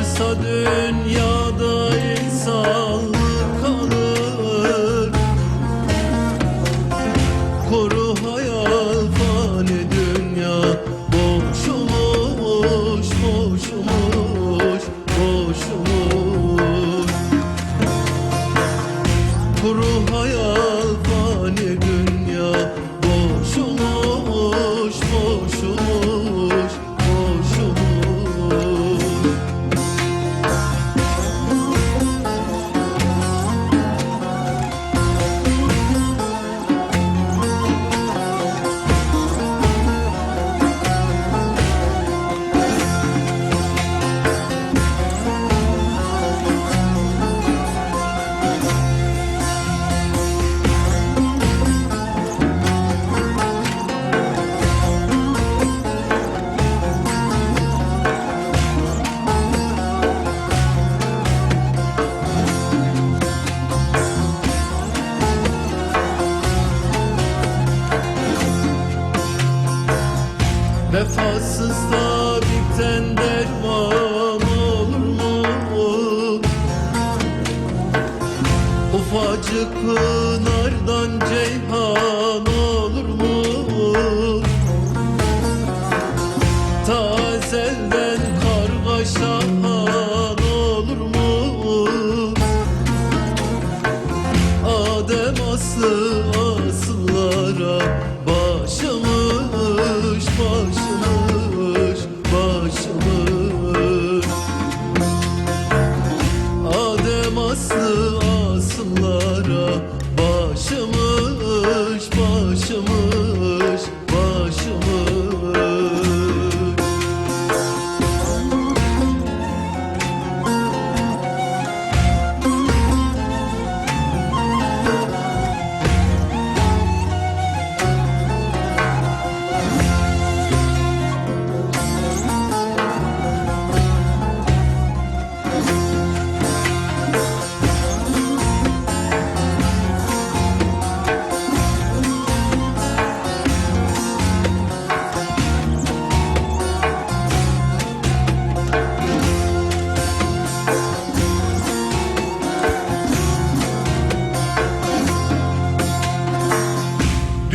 varsa dünya Vefasız tabipten derman olur mu? Ufacık pınardan ceyhan olur mu? Tazelden kargaşan olur mu? Adem aslı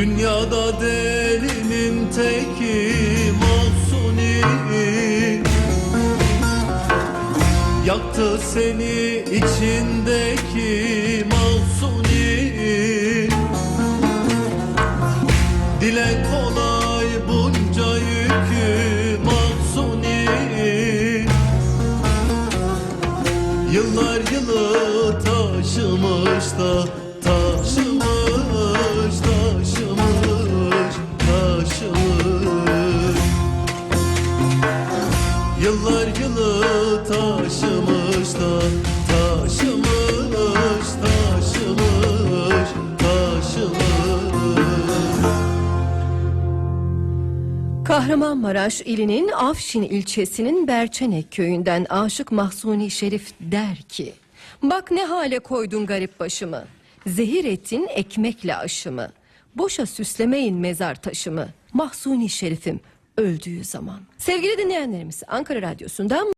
Dünyada delinin teki mahsuni Yaktı seni içindeki mahsuni Dile kolay bunca yükü mahsuni Yıllar yılı taşımış da Kahramanmaraş ilinin Afşin ilçesinin Berçenek köyünden Aşık Mahsuni Şerif der ki Bak ne hale koydun garip başımı Zehir ettin ekmekle aşımı Boşa süslemeyin mezar taşımı Mahsuni Şerif'im öldüğü zaman. Sevgili dinleyenlerimiz Ankara Radyosu'ndan